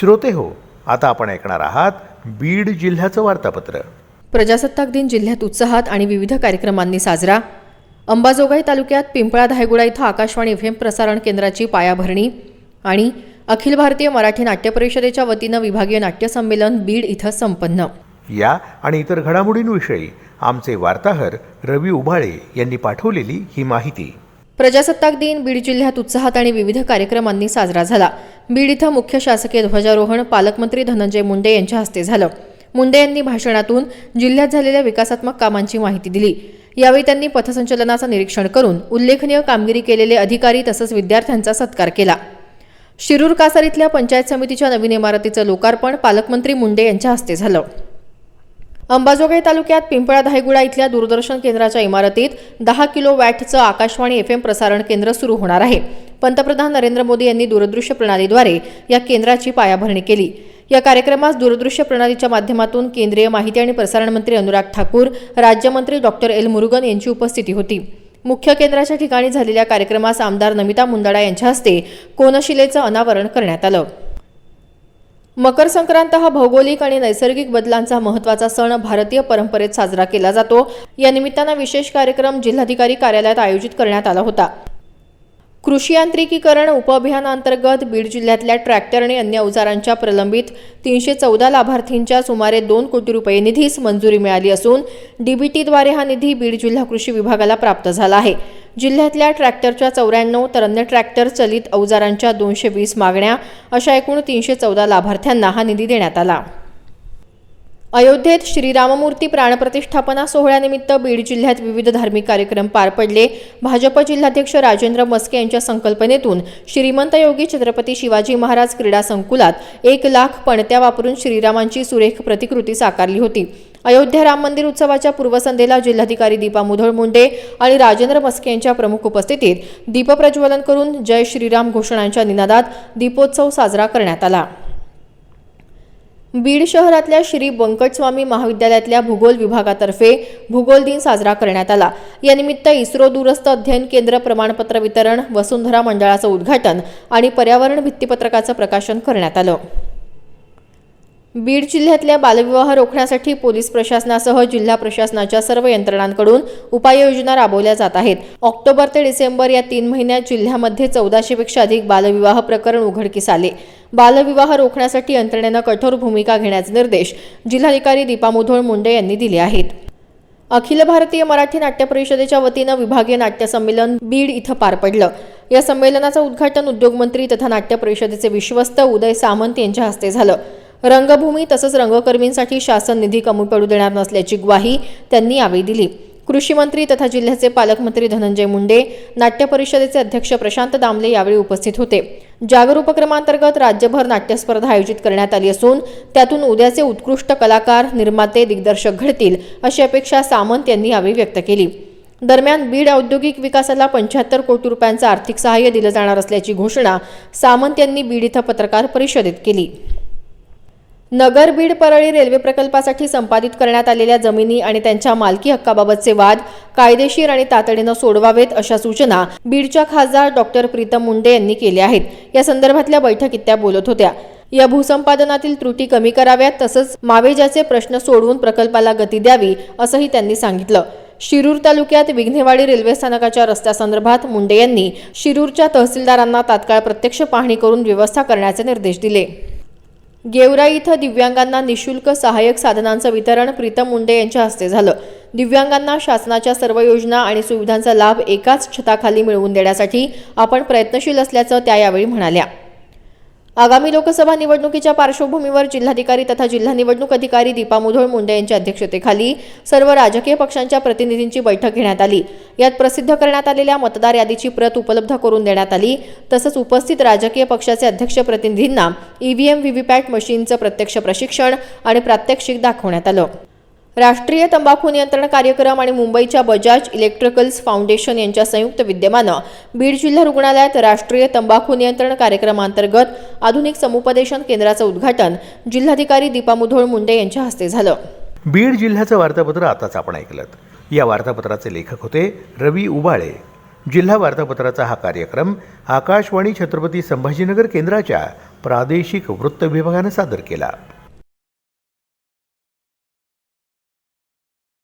श्रोते हो आता आपण ऐकणार आहात बीड जिल्ह्याचं वार्तापत्र. प्रजासत्ताक दिन जिल्ह्यात उत्साहात आणि विविध कार्यक्रमांनी साजरा. अंबाजोगाई तालुक्यात पिंपळा धायगुडा इथं आकाशवाणी एफ एम प्रसारण केंद्राची पायाभरणी आणि अखिल भारतीय मराठी नाट्य परिषदेच्या वतीनं विभागीय नाट्य संमेलन बीड इथं संपन्न. या आणि इतर घडामोडींविषयी आमचे वार्ताहर रवी उभाळे यांनी पाठवलेली ही माहिती. प्रजासत्ताक दिन बीड जिल्ह्यात उत्साहात आणि विविध कार्यक्रमांनी साजरा झाला. बीड इथं मुख्य शासकीय ध्वजारोहण पालकमंत्री धनंजय मुंडे यांच्या हस्ते झालं. मुंडे यांनी भाषणातून जिल्ह्यात झालेल्या विकासात्मक कामांची माहिती दिली. यावेळी त्यांनी पथसंचलनाचं निरीक्षण करून उल्लेखनीय कामगिरी केलेले अधिकारी तसंच विद्यार्थ्यांचा सत्कार केला. शिरूर कासार इथल्या पंचायत समितीच्या नवीन इमारतीचं लोकार्पण पालकमंत्री मुंडे यांच्या हस्ते झालं. अंबाजोगाई तालुक्यात पिंपळा धायगुडा इथल्या दूरदर्शन केंद्राच्या इमारतीत दहा किलो वॅटचं आकाशवाणी एफ एम प्रसारण केंद्र सुरू होणार आहे. पंतप्रधान नरेंद्र मोदी यांनी दूरदृश्य प्रणालीद्वारे या केंद्राची पायाभरणी केली. या कार्यक्रमास दूरदृश्य प्रणालीच्या माध्यमातून केंद्रीय माहिती आणि प्रसारण मंत्री अनुराग ठाकूर राज्यमंत्री डॉक्टर एल. मुरुगन यांची उपस्थिती होती. मुख्य केंद्राच्या ठिकाणी झालेल्या कार्यक्रमास आमदार नमिता मुंदडा यांच्या हस्ते कोनशिलेचं अनावरण करण्यात आलं. मकर संक्रांत हा भौगोलिक आणि नैसर्गिक बदलांचा महत्त्वाचा सण भारतीय परंपरेत साजरा केला जातो. या निमित्तानं विशेष कार्यक्रम जिल्हाधिकारी कार्यालयात आयोजित करण्यात आला होता. कृषी यांत्रिकीकरण उपअभियानांतर्गत बीड जिल्ह्यातल्या ट्रॅक्टर आणि अन्य अवजारांच्या प्रलंबित तीनशे चौदा लाभार्थींच्या सुमारे दोन कोटी रुपये निधीस मंजुरी मिळाली असून डीबीटीद्वारे हा निधी बीड जिल्हा कृषी विभागाला प्राप्त झाला आहे. जिल्ह्यातल्या ट्रॅक्टरच्या चौऱ्याण्णव तर अन्य ट्रॅक्टर चलित अवजारांच्या दोनशे वीस मागण्या अशा एकूण तीनशे चौदा लाभार्थ्यांना हा निधी देण्यात आला. अयोध्येत श्रीराममूर्ती प्राणप्रतिष्ठापना सोहळ्यानिमित्त बीड जिल्ह्यात विविध धार्मिक कार्यक्रम पार पडले. भाजप जिल्हाध्यक्ष राजेंद्र मस्के यांच्या संकल्पनेतून श्रीमंत योगी छत्रपती शिवाजी महाराज क्रीडा संकुलात एक लाख पणत्या वापरून श्रीरामांची सुरेख प्रतिकृती साकारली होती. अयोध्या राम मंदिर उत्सवाच्या पूर्वसंध्येला जिल्हाधिकारी दीपा मुधोळ मुंडे आणि राजेंद्र मस्के यांच्या प्रमुख उपस्थितीत दीपप्रज्वलन करून जय श्रीराम घोषणांच्या निनादात दीपोत्सव साजरा करण्यात आला. बीड शहरातल्या श्री बंकटस्वामी महाविद्यालयातल्या भूगोल विभागातर्फे भूगोल दिन साजरा करण्यात आला. यानिमित्त इस्रो दूरस्थ अध्ययन केंद्र प्रमाणपत्र वितरण वसुंधरा मंडळाचं उद्घाटन आणि पर्यावरण भित्तीपत्रकाचं प्रकाशन करण्यात आलं. बीड जिल्ह्यातल्या बालविवाह रोखण्यासाठी पोलीस प्रशासनासह जिल्हा प्रशासनाच्या सर्व यंत्रणांकडून उपाययोजना राबवल्या जात आहेत. ऑक्टोबर ते डिसेंबर या तीन महिन्यात जिल्ह्यामध्ये चौदाशेपेक्षा अधिक बालविवाह प्रकरण उघडकीस आले. बालविवाह रोखण्यासाठी यंत्रणेनं कठोर भूमिका घेण्याचे निर्देश जिल्हाधिकारी दीपा मुधोळ मुंडे यांनी दिले आहेत. अखिल भारतीय मराठी नाट्य परिषदेच्या वतीनं विभागीय नाट्य संमेलन बीड इथं पार पडलं. या संमेलनाचं उद्घाटन उद्योगमंत्री तथा नाट्य परिषदेचे विश्वस्त उदय सामंत यांच्या हस्ते झालं. रंगभूमी तसंच रंगकर्मींसाठी शासन निधी कमी पडू देणार नसल्याची ग्वाही त्यांनी यावेळी दिली. कृषी मंत्री तथा जिल्ह्याचे पालकमंत्री धनंजय मुंडे नाट्य परिषदेचे अध्यक्ष प्रशांत दामले यावेळी उपस्थित होते. जागर उपक्रमांतर्गत राज्यभर नाट्यस्पर्धा आयोजित करण्यात आली असून त्यातून उद्याचे उत्कृष्ट कलाकार निर्माते दिग्दर्शक घडतील अशी अपेक्षा सामंत यांनी यावेळी व्यक्त केली. दरम्यान बीड औद्योगिक विकासाला पंच्याहत्तर कोटी रुपयांचं आर्थिक सहाय्य दिलं जाणार असल्याची घोषणा सामंत यांनी बीड इथं पत्रकार परिषदेत केली. नगर बीड परळी रेल्वे प्रकल्पासाठी संपादित करण्यात आलेल्या जमिनी आणि त्यांच्या मालकी हक्काबाबतचे वाद कायदेशीर आणि तातडीनं सोडवावेत अशा सूचना बीडच्या खासदार डॉक्टर प्रीतम मुंडे यांनी केल्या आहेत. या संदर्भातल्या बैठकीत त्या बोलत होत्या. या भूसंपादनातील त्रुटी कमी कराव्यात तसंच मावेजाचे प्रश्न सोडवून प्रकल्पाला गती द्यावी असंही त्यांनी सांगितलं. शिरूर तालुक्यात विघ्नेवाडी रेल्वे स्थानकाच्या रस्त्यासंदर्भात मुंडे यांनी शिरूरच्या तहसीलदारांना तात्काळ प्रत्यक्ष पाहणी करून व्यवस्था करण्याचे निर्देश दिले. गेवराई इथं दिव्यांगांना निशुल्क सहाय्यक साधनांचं वितरण प्रीतम मुंडे यांच्या हस्ते झालं. दिव्यांगांना शासनाच्या सर्व योजना आणि सुविधांचा लाभ एकाच छताखाली मिळवून देण्यासाठी आपण प्रयत्नशील असल्याचं त्या यावेळी म्हणाल्या. आगामी लोकसभा निवडणुकीच्या पार्श्वभूमीवर जिल्हाधिकारी तथा जिल्हा निवडणूक अधिकारी दीपा मुधोळ मुंडे यांच्या अध्यक्षतेखाली सर्व राजकीय पक्षांच्या प्रतिनिधींची बैठक घेण्यात आली. यात प्रसिद्ध करण्यात आलेल्या मतदार यादीची प्रत उपलब्ध करून देण्यात आली. तसंच उपस्थित राजकीय पक्षाचे अध्यक्ष प्रतिनिधींना ईव्हीएम व्हीव्हीपॅट मशीनचं प्रत्यक्ष प्रशिक्षण आणि प्रात्यक्षिक दाखवण्यात आलं. राष्ट्रीय तंबाखू नियंत्रण कार्यक्रम आणि मुंबईच्या बजाज इलेक्ट्रिकल्स फाउंडेशन यांच्या संयुक्त विद्यमानं बीड जिल्हा रुग्णालयात राष्ट्रीय तंबाखू नियंत्रण कार्यक्रमांतर्गत आधुनिक समुपदेशन केंद्राचं उद्घाटन जिल्हाधिकारी दीपा मुधोळ मुंडे यांच्या हस्ते झालं. बीड जिल्ह्याचं वार्तापत्र आताच आपण ऐकलं या वार्तापत्राचे लेखक होते रवी उबाळे. जिल्हा वार्तापत्राचा हा कार्यक्रम आकाशवाणी छत्रपती संभाजीनगर केंद्राच्या प्रादेशिक वृत्त विभागानं सादर केला.